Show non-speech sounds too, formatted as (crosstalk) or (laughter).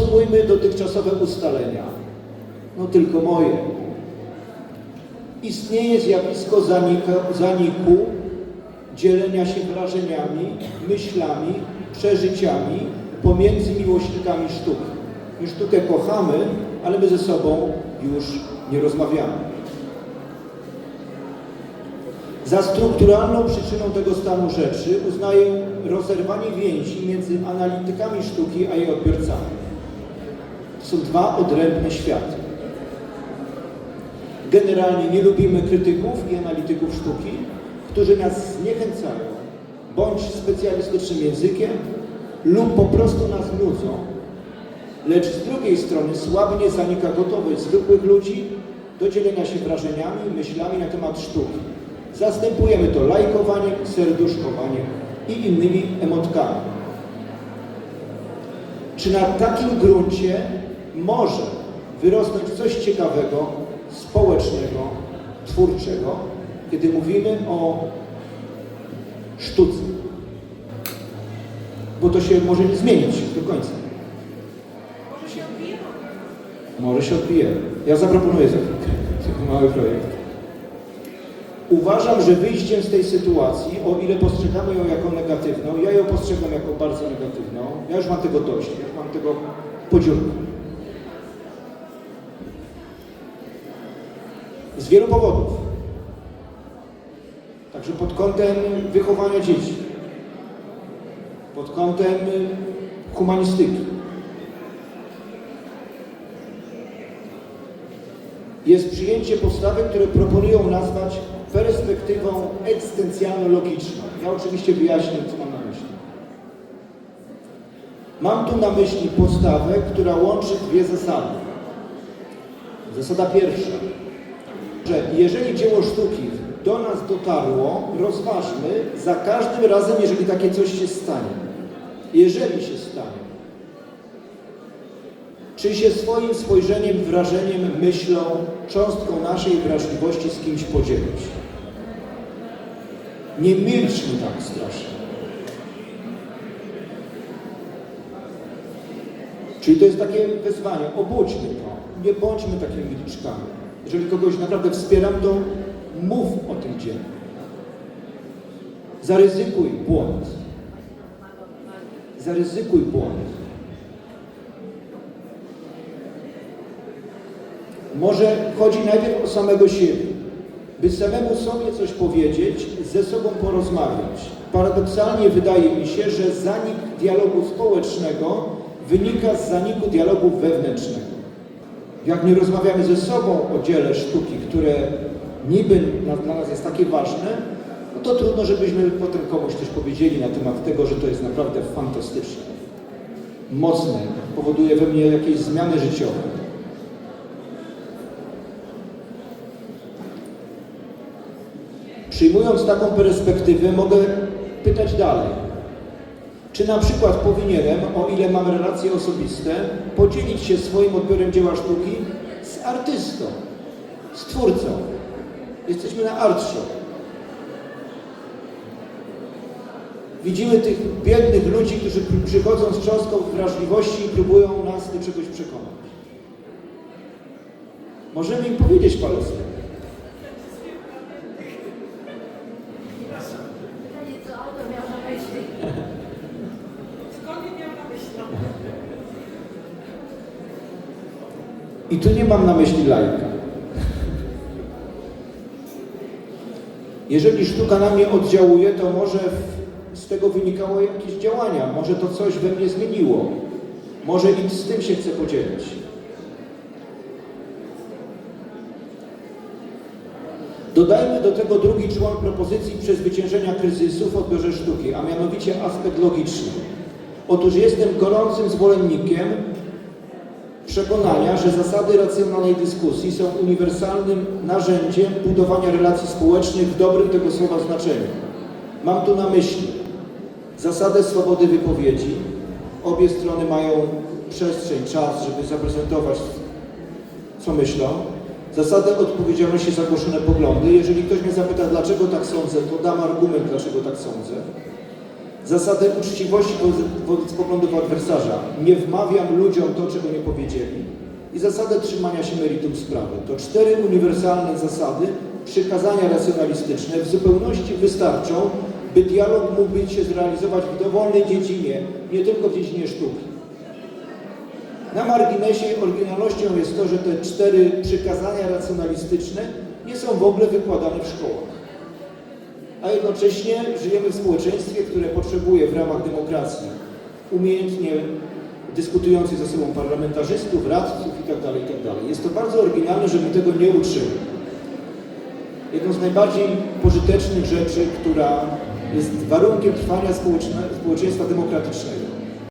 Podsumujmy dotychczasowe ustalenia. No tylko moje. Istnieje zjawisko zanika, zaniku, dzielenia się wrażeniami, myślami, przeżyciami pomiędzy miłośnikami sztuki. My sztukę kochamy, ale my ze sobą już nie rozmawiamy. Za strukturalną przyczyną tego stanu rzeczy uznaję rozerwanie więzi między analitykami sztuki a jej odbiorcami. Są dwa odrębne światy. Generalnie nie lubimy krytyków i analityków sztuki, którzy nas zniechęcają bądź specjalistycznym językiem lub po prostu nas nudzą. Lecz z drugiej strony słabnie zanika gotowość zwykłych ludzi do dzielenia się wrażeniami myślami na temat sztuki. Zastępujemy to lajkowaniem, serduszkowaniem i innymi emotkami. Czy na takim gruncie może wyrosnąć coś ciekawego, społecznego, twórczego, kiedy mówimy o sztuce? Bo to się może nie zmienić do końca. Może się odbije. Ja zaproponuję za chwilkę taki mały projekt. Uważam, że wyjściem z tej sytuacji, o ile postrzegamy ją jako negatywną, ja ją postrzegam jako bardzo negatywną, ja już mam tego dość, ja już mam tego podziurku. Z wielu powodów. Także pod kątem wychowania dzieci, pod kątem humanistyki, jest przyjęcie postawy, które proponują nazwać perspektywą egzystencjalno-logiczną. Ja oczywiście wyjaśnię, co mam na myśli. Mam tu na myśli postawę, która łączy dwie zasady. Zasada pierwsza, że jeżeli dzieło sztuki do nas dotarło, rozważmy za każdym razem, jeżeli takie coś się stanie. Jeżeli się stanie, czy się swoim spojrzeniem, wrażeniem, myślą, cząstką naszej wrażliwości z kimś podzielić. Nie milczmy tak strasznie. Czyli to jest takie wezwanie, obudźmy to. Nie bądźmy takimi milczkami. Jeżeli kogoś naprawdę wspieram, to mów o tym dziele. Zaryzykuj błąd. Zaryzykuj błąd. Może chodzi najpierw o samego siebie, by samemu sobie coś powiedzieć, ze sobą porozmawiać. Paradoksalnie wydaje mi się, że zanik dialogu społecznego wynika z zaniku dialogu wewnętrznego. Jak nie rozmawiamy ze sobą o dziele sztuki, które niby dla nas jest takie ważne, no to trudno, żebyśmy potem komuś coś powiedzieli na temat tego, że to jest naprawdę fantastyczne, mocne, powoduje we mnie jakieś zmiany życiowe. Przyjmując taką perspektywę, mogę pytać dalej. Czy na przykład powinienem, o ile mam relacje osobiste, podzielić się swoim odbiorem dzieła sztuki z artystą, z twórcą? Jesteśmy na art show. Widzimy tych biednych ludzi, którzy przy- przychodzą z cząstką wrażliwości i próbują nas do czegoś przekonać. Możemy im powiedzieć parę słów. (laughs) Co autor miał na myśli? Skąd miał na myśli? I tu nie mam na myśli lajka. Jeżeli sztuka na mnie oddziałuje, to może z tego wynikało jakieś działania, może to coś we mnie zmieniło, może i z tym się chcę podzielić. Dodajmy do tego drugi człon propozycji przezwyciężenia kryzysu w odbiorze sztuki, a mianowicie aspekt logiczny. Otóż jestem gorącym zwolennikiem przekonania, że zasady racjonalnej dyskusji są uniwersalnym narzędziem budowania relacji społecznych w dobrym tego słowa znaczeniu. Mam tu na myśli zasadę swobody wypowiedzi. Obie strony mają przestrzeń, czas, żeby zaprezentować, co myślą. Zasadę odpowiedzialności za głoszone poglądy. Jeżeli ktoś mnie zapyta, dlaczego tak sądzę, to dam argument, dlaczego tak sądzę. Zasadę uczciwości wobec- poglądów adwersarza. Nie wmawiam ludziom to, czego nie powiedzieli. I zasadę trzymania się meritum sprawy. To cztery uniwersalne zasady, przykazania racjonalistyczne w zupełności wystarczą, by dialog mógłby się zrealizować w dowolnej dziedzinie, nie tylko w dziedzinie sztuki. Na marginesie oryginalnością jest to, że te cztery przykazania racjonalistyczne nie są w ogóle wykładane w szkołach. A jednocześnie żyjemy w społeczeństwie, które potrzebuje w ramach demokracji umiejętnie dyskutujących ze sobą parlamentarzystów, radców itd. itd. Jest to bardzo oryginalne, że my tego nie uczymy. Jedną z najbardziej pożytecznych rzeczy, która jest warunkiem trwania społeczne, społeczeństwa demokratycznego,